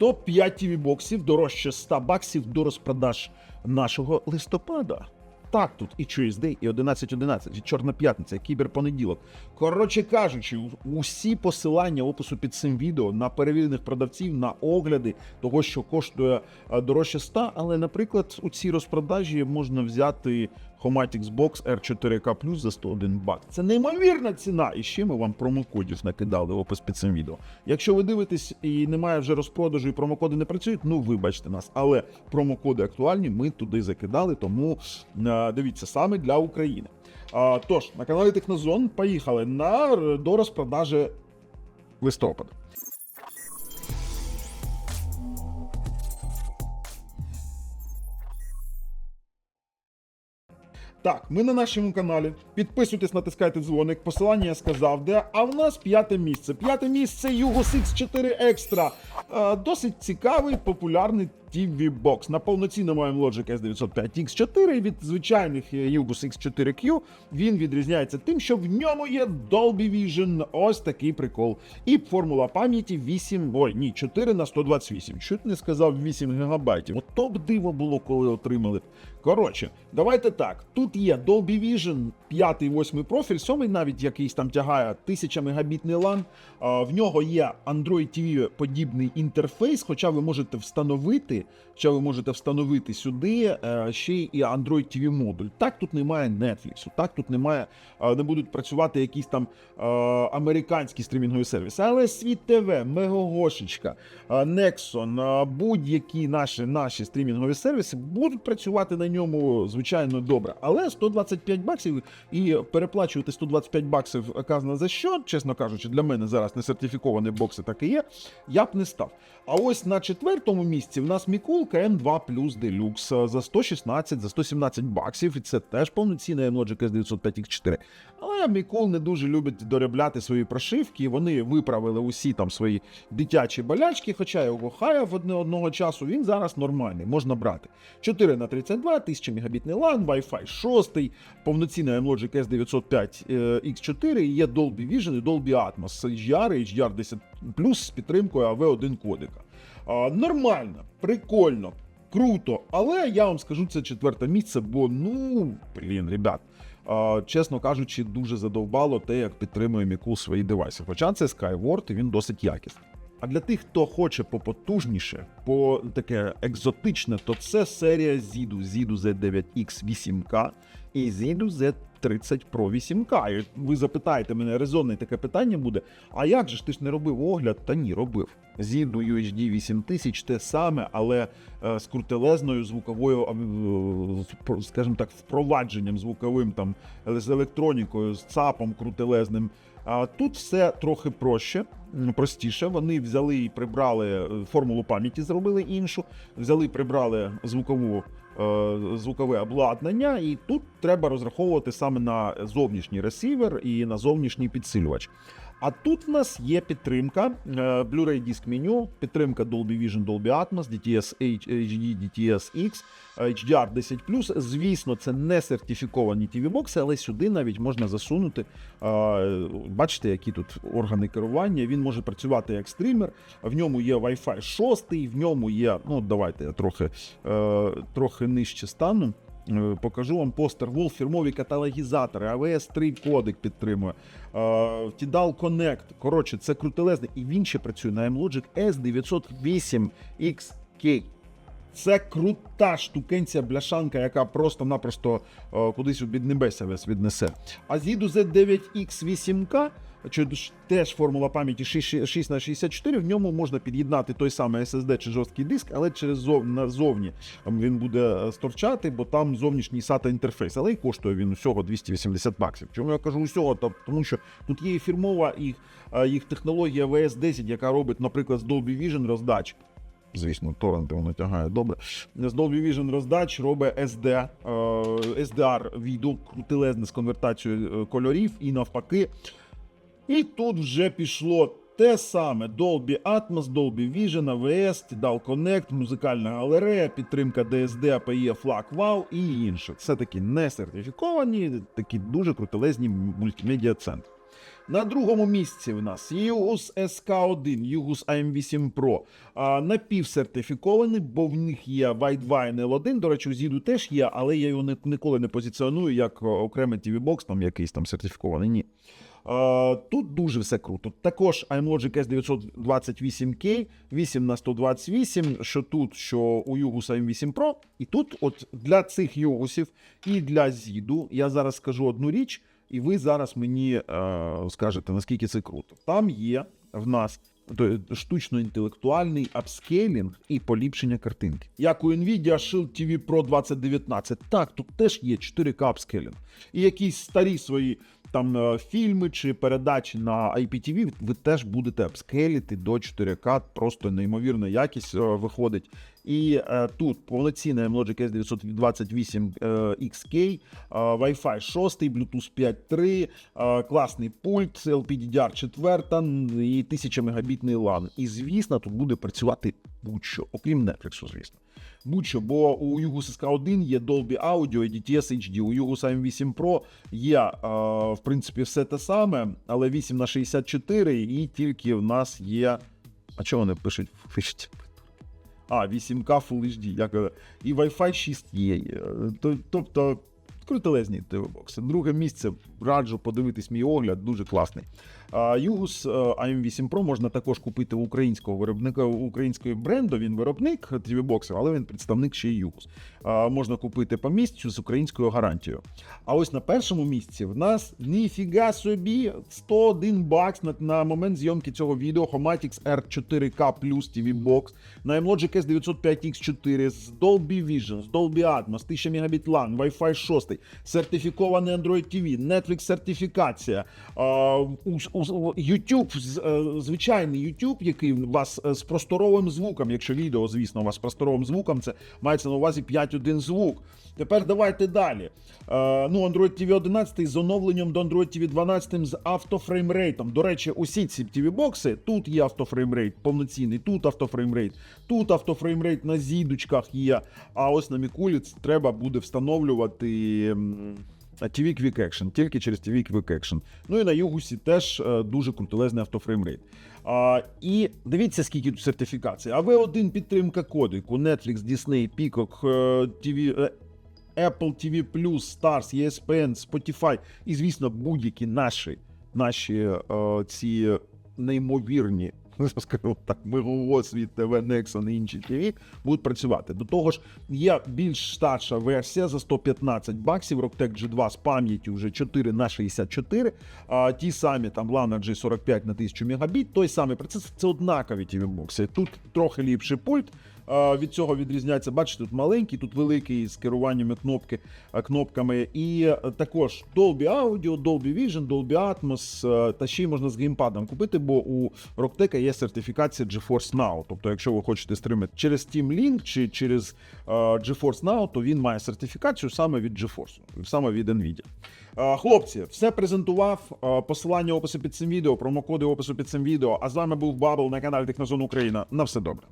Топ-5 TV боксів дорожче 100 баксів до розпродаж нашого листопада. Так, тут і Tuesday, і 11.11, і Чорна п'ятниця, і кіберпонеділок. Коротше кажучи, усі посилання опису під цим відео на перевірених продавців, на огляди того, що коштує е, дорожче 100, але, наприклад, у цій розпродажі можна взяти Homatix Box R4K за 101 бак. Це неймовірна ціна. І ще ми вам промокодів накидали в опис під цим відео. Якщо ви дивитесь і немає вже розпродажу, і промокоди не працюють, ну вибачте нас. Але промокоди актуальні, ми туди закидали, тому е, дивіться саме для України. А, тож, на каналі Технозон поїхали на до розпродажі листопада. Так, ми на нашому каналі. Підписуйтесь, натискайте дзвоник. Посилання я сказав, де. А в нас п'яте місце. П'яте місце Юго X4 Extra. Е, досить цікавий, популярний TV бокс. На повноцінно маємо Logic S905 X4 від звичайних е, X4Q. Він відрізняється тим, що в ньому є Dolby Vision. Ось такий прикол. І формула пам'яті 8, ой, ні, 4 на 128. Чуть не сказав 8 гігабайтів. От то б диво було, коли отримали. Коротше, давайте так. Тут є Dolby Vision, 5 8 профіль, 7 навіть якийсь там тягає 1000 мегабітний LAN. В нього є Android TV подібний інтерфейс, хоча ви можете встановити, хоча ви можете встановити сюди е, ще і Android TV модуль. Так тут немає Netflix, так тут немає, е, не будуть працювати якісь там е, американські стрімінгові сервіси. Але Світ ТВ, Мегогошечка, Nexon, будь-які наші, наші стрімінгові сервіси будуть працювати на ньому звичайно добре. Але 125 баксів і переплачувати 125 баксів казано за що, чесно кажучи, для мене зараз не сертифіковані бокси так і є, я б не став. А ось на четвертому місці в нас Мікулка М2 Plus Deluxe за 116, за 117 баксів, і це теж повноцінний Logic S905 X4. Але Мікул не дуже любить доробляти свої прошивки. Вони виправили усі там свої дитячі болячки, хоча його хаяв одне одного часу. Він зараз нормальний, можна брати. 4 на 32, 1000 мегабітний LAN, Wi-Fi 6, повноцінний Logic S905 е, X4, і є Dolby Vision і Dolby Atmos, HDR і HDR10 з підтримкою AV1 кодека. Нормально, прикольно, круто. Але я вам скажу, це четверте місце, бо ну, блін, ребят. Чесно кажучи, дуже задовбало те, як підтримує Мікул свої девайси. Хоча це Skyward, і він досить якісний. А для тих, хто хоче попотужніше, по таке екзотичне, то це серія Zidu, Zidu Z9X 8K і Zidu Z30 Pro 8K. І ви запитаєте мене, резонне таке питання буде: а як же ж ти ж не робив огляд? Та ні, робив. Zidu UHD 8000 те саме, але е, з крутелезною звуковою, скажімо так, впровадженням звуковим там з електронікою, з ЦАПом крутелезним. А тут все трохи проще, простіше. Вони взяли і прибрали е, формулу пам'яті, зробили іншу, взяли прибрали звукову. Е, Звукове обладнання, і тут треба розраховувати саме на зовнішній ресівер і на зовнішній підсилювач. А тут в нас є підтримка е, Blu-ray диск меню, підтримка Dolby Vision, Dolby Atmos, DTS HD, DTS X, е, HDR 10 Звісно, це не сертифіковані TV бокси, але сюди навіть можна засунути. е, Бачите, які тут органи керування. Він може працювати як стрімер. В ньому є Wi-Fi 6, в ньому є. Ну, давайте я трохи, трохи нижче стану. Е, Покажу вам постер Wolf, фірмові каталогізатори, AWS 3 кодек підтримує. е, Tidal Connect. Коротше, це крутелезне. І він ще працює на M-Logic S908XK. Це крута штукенція бляшанка, яка просто-напросто е, кудись у піднебесся весь віднесе. А Zidu Z9X8K, чи ж теж формула пам'яті 6, 6 на 64 в ньому можна під'єднати той самий SSD чи жорсткий диск, але через зов, назовні він буде е, сторчати, бо там зовнішній SATA інтерфейс. Але і коштує він усього 280 баксів. Чому я кажу усього? Тому що тут є і фірмова їх, е, їх технологія VS10, яка робить, наприклад, з Dolby Vision роздач. Звісно, торренти воно тягає добре. З Dolby Vision роздач робить SD, е, SDR відео крутилезне з конвертацією кольорів і навпаки. І тут вже пішло те саме: Dolby Atmos, Dolby Vision, AVS, Tidal Connect, музикальна галерея, підтримка DSD, API, FLAC WOW і інше. Це такі не сертифіковані, такі дуже крутелезні мультимедіа центри. На другому місці в нас Югус SK1, Югус AM8 Pro. А, напівсертифікований, бо в них є Whitewine L1. До речі, у Зіду теж є, але я його ніколи не позиціоную як о, окремий TV-бокс, там якийсь там сертифікований. Ні. Е, Тут дуже все круто. Також iMlogic S928K, 8 на 128, що тут, що у Югуса M8 Pro. І тут, от для цих Югусів і для Зіду, я зараз скажу одну річ, і ви зараз мені е, скажете, наскільки це круто. Там є в нас штучно-інтелектуальний апскейлінг і поліпшення картинки. Як у Nvidia Shield TV Pro 2019. Так, тут теж є 4К апскейлінг. І якісь старі свої там е, фільми чи передачі на IPTV ви теж будете апскейлити до 4К, просто неймовірна якість е, виходить. І е, тут повноцінний Logic S928 е, XK, е, Wi-Fi 6, Bluetooth 5.3, е, класний пульт, LPDDR 4 і 1000 мегабітний LAN. І звісно, тут буде працювати будь-що, окрім Netflix, звісно. Будь-що, бо у Югус SK1 є Dolby Audio і DTS HD, у Югус M8 Pro є, е, в принципі, все те саме, але 8 на 64 і тільки в нас є. А чого вони пишуть? А, 8К Full HD, як е, і Wi-Fi 6 є. е, Тобто крутелезні TV-бокси. Друге місце раджу подивитись мій огляд, дуже класний. Югус е, AM8 Pro можна також купити у українського виробника, української бренду. Він виробник TV-боксів, але він представник ще Югус. Можна купити по місцю з українською гарантією. А ось на першому місці в нас ніфіга собі 101 бакс на, на момент зйомки цього відео Homatix R4K Plus TV Box на Logic S905X4 з Dolby Vision, з Dolby Atmos, 1000 Мбіт LAN, Wi-Fi 6, сертифікований Android TV, Netflix сертифікація, у- у- YouTube, е, звичайний YouTube, який у вас е, з просторовим звуком, якщо відео, звісно, у вас з просторовим звуком, це мається на увазі 5.1 звук. Тепер давайте далі. Е, ну, Android TV 11 з оновленням до Android TV 12 з автофреймрейтом. До речі, усі ці TV-бокси, тут є автофреймрейт повноцінний, тут автофреймрейт, тут автофреймрейт на зідочках є. А ось на Мікулі треба буде встановлювати. TV Quick Action, тільки через TV Quick Action. Ну і на Югусі теж е, дуже крутелезний автофреймрейт. А, і дивіться, скільки тут сертифікацій. А V1 підтримка кодику, Netflix, Disney, Peacock, е, TV, е, Apple TV+, Stars, ESPN, Spotify і, звісно, будь-які наші, наші ці неймовірні. Скажімо так, мировосвіт, ТВ, Nexon і інші ТВ будуть працювати. До того ж, є більш старша версія за 115 баксів. Rocktec G2 з пам'яттю вже 4 на 64. А, ті самі там Lana G45 на 1000 мегабіт. Той самий процес це однакові ті бокси. Тут трохи ліпший пульт. Від цього відрізняється. Бачите, тут маленький, тут великий з керуваннями кнопки, кнопками. І е, також Dolby Audio, Dolby Vision, Dolby Atmos, е, та ще й можна з геймпадом купити, бо у Rocktec є сертифікація GeForce Now. Тобто, якщо ви хочете стримити через Steam Link чи через е, GeForce Now, то він має сертифікацію саме від GeForce, саме від Nvidia. Е, Хлопці, все презентував. Е, Посилання опису під цим відео, промокоди опису під цим відео. А з вами був Бабл на каналі Технозон Україна. На все добре.